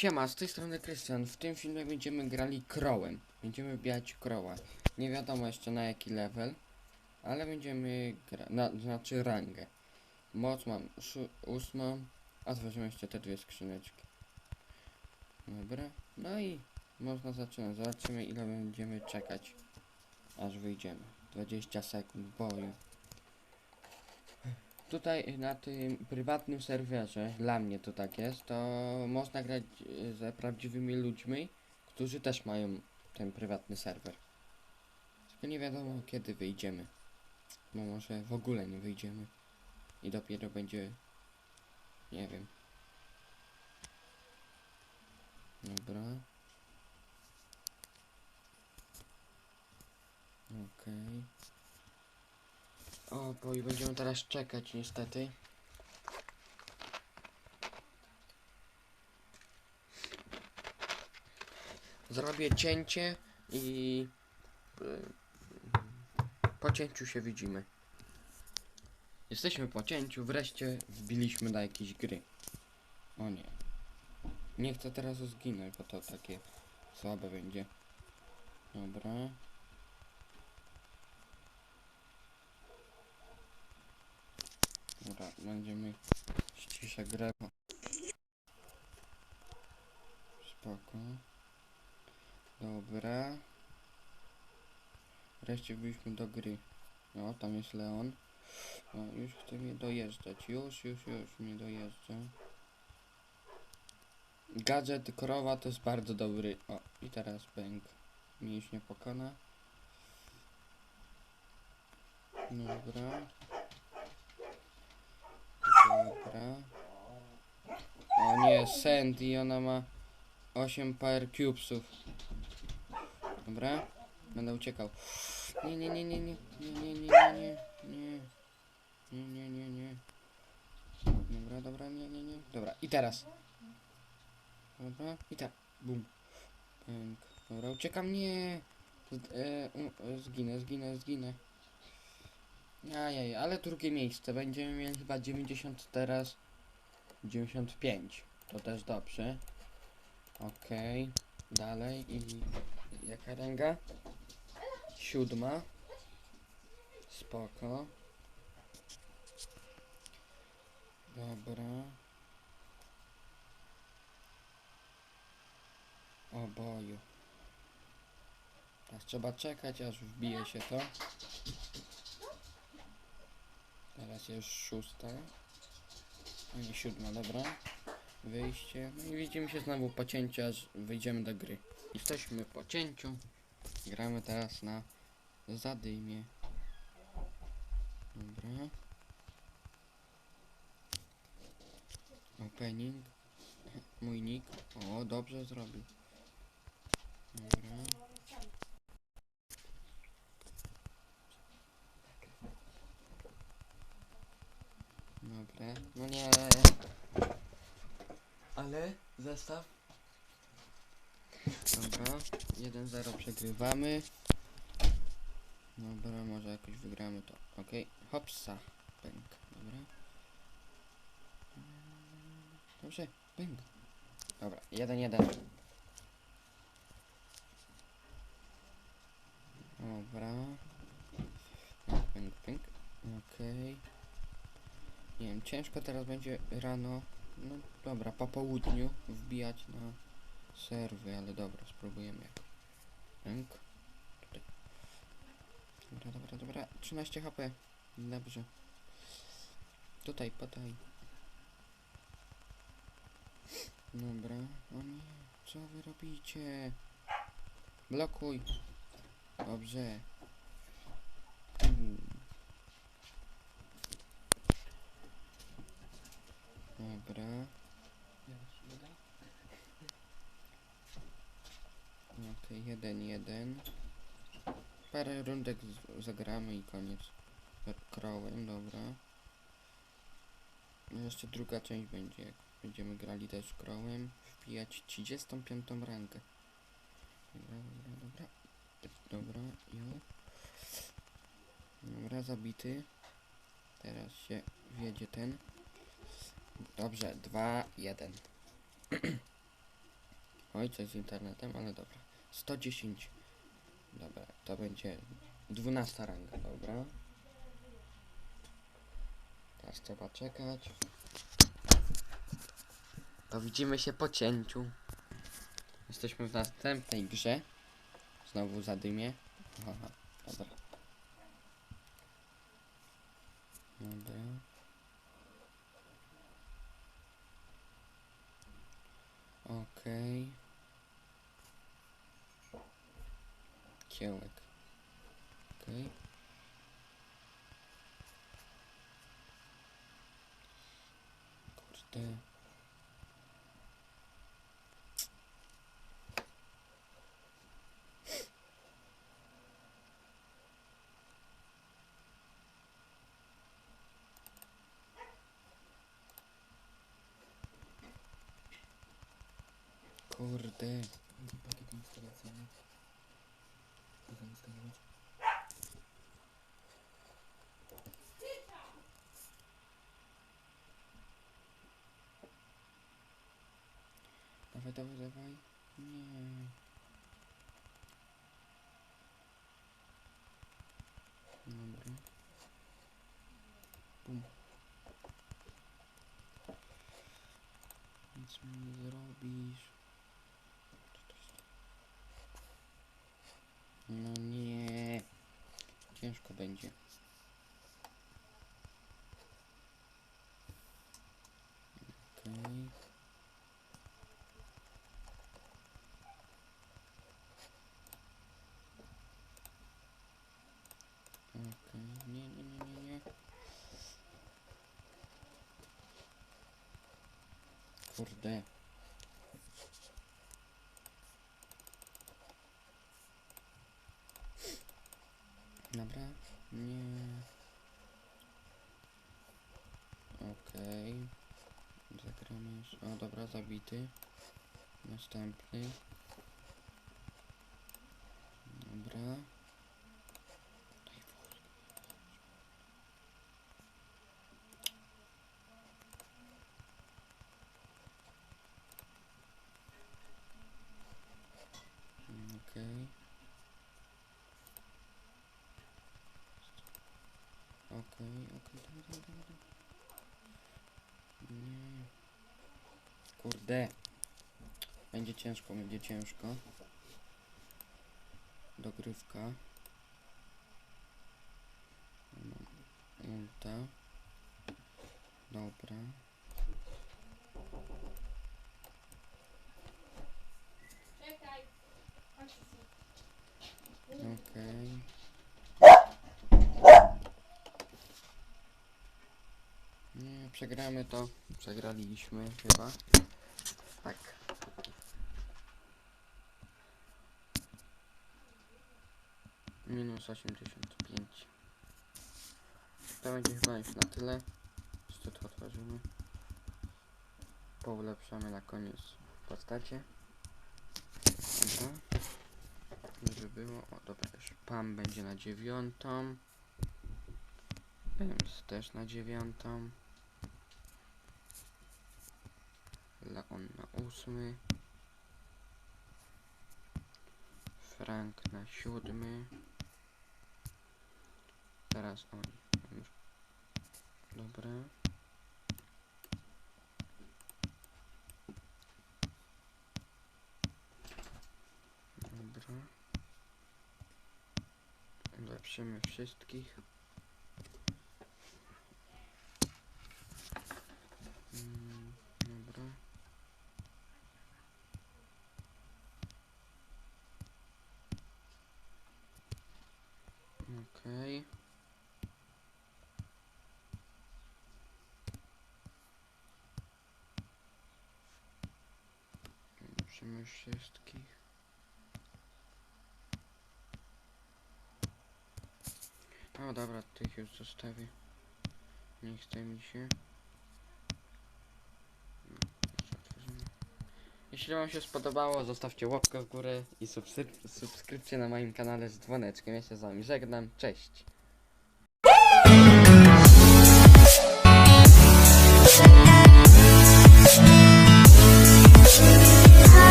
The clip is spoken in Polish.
Siema, z tej strony Krystian. W tym filmie będziemy grali Crowem. Będziemy wbijać Crowa. Nie wiadomo jeszcze na jaki level, ale będziemy gra na, znaczy rangę. Moc mam ósmą, otworzymy jeszcze te dwie skrzyneczki. Dobra, no i można zaczynać. Zobaczymy ile będziemy czekać, aż wyjdziemy. 20 sekund boju. Tutaj na tym prywatnym serwerze, dla mnie to tak jest, to można grać e, ze prawdziwymi ludźmi, którzy też mają ten prywatny serwer. Tylko nie wiadomo kiedy wyjdziemy. Bo może w ogóle nie wyjdziemy. I dopiero będzie... Nie wiem. Dobra. Okej. O, bo i będziemy teraz czekać niestety. Zrobię cięcie i y, po cięciu się widzimy. Jesteśmy po cięciu, wreszcie wbiliśmy do jakiejś gry. O nie. Nie chcę teraz zginąć, bo to takie słabe będzie. Dobra. Dobra, będziemy ściszę grę. Spoko. Dobra. Wreszcie byliśmy do gry. O, tam jest Leon. O, już chce mnie dojeżdżać. Już, już, już mnie dojeżdża. Gadżet krowa to jest bardzo dobry. O, i teraz już nie pokona. Dobra. Dobra. O nie, Sandy, ona ma 8 power cubesów. Dobra. Będę uciekał. Nie, nie, nie, nie, nie, nie, nie, nie, nie, nie, nie, nie, nie, nie. Dobra, dobra, nie, nie, nie. Dobra, i teraz. Dobra, i tak. Bum. Pęk. Dobra, uciekam, nie. Z, e, um, e, zginę, zginę, zginę. Ajaj, ale drugie miejsce. Będziemy mieli chyba 90 teraz. 95. To też dobrze. Okej. Dalej i jaka ranga? Siódma. Spoko. Dobra. O boju. Teraz trzeba czekać aż wbije się to. Teraz jest szósta. A nie siódma, dobra. Wyjście. No i widzimy się znowu po cięciu, aż wyjdziemy do gry. Jesteśmy po cięciu. Gramy teraz na zadymie. Dobra. Opening. Mój nick. O, dobrze zrobił. Dobra. Dobra. No nie. Ale zestaw. Dobra. 1-0 przegrywamy. Dobra, może jakoś wygramy to. Okej. Hopsa. Pęk. Dobra. Dobrze. Pęk. Dobra. 1-1. Dobra. Pęk, pęk, pęk. Okej. Nie wiem, ciężko teraz będzie rano, no dobra, po południu wbijać na serwy, ale dobra, spróbujemy. Ręk. Tutaj. Dobra, dobra, dobra. 13 HP. Dobrze. Tutaj, podaj. Dobra. O nie, co wy robicie? Blokuj. Dobrze. Dobra. Okej, jeden, jeden. Parę rundek zagramy i koniec. Krałem, dobra. No jeszcze druga część będzie, jak będziemy grali też krałem. Wbijać 35 rankę. Dobra, dobra, dobra. Dobra, jo. Dobra, zabity. Teraz się wiedzie ten. Dobrze, dwa, jeden. Oj, coś z internetem, ale dobra. 110. Dobra, to będzie 12 ranga, dobra. Teraz trzeba czekać. To widzimy się po cięciu. Jesteśmy w następnej grze. Znowu zadymię. Aha, dobra. Dobra. Okej. Kiełek. Okej. Kurde. Kurde. Pakiet instalacyjny. Co zainstalować? Dawaj, dawaj, dawaj. Nie. Dobra. Bum. Nic mi nie zrobisz. No nie. Ciężko będzie. Okej. Okej, nie, nie, nie, nie, nie. Kurde. Dobra, nie. Okej. O, dobra, zabity. Następny. Dobra. Wóz. Mm, Okej. Okej, okej, dawaj, dawaj, dawaj. Nie. Kurde. Będzie ciężko, będzie ciężko. Dogrywka. Ulta. Dobra. Okej. Nie, przegramy to. Przegraliśmy chyba. 1085 to będzie chyba już na tyle co tu otworzymy. Poulepszamy na koniec postacie. Dobra. Żeby było, o dobra już PAM będzie na dziewiątą. EMS też na dziewiątą. Leon na ósmy. Frank na siódmy. Teraz oni. Już. Dobra. Dobra. Ulepszymy wszystkich. Mm, Dobra. Okej. Ulepszymy wszystkich. O dobra, tych już zostawię. Nie chce mi się. No. Jeśli wam się spodobało, zostawcie łapkę w górę i subskryp subskrypcję na moim kanale z dzwoneczkiem. Ja się z wami żegnam. Cześć!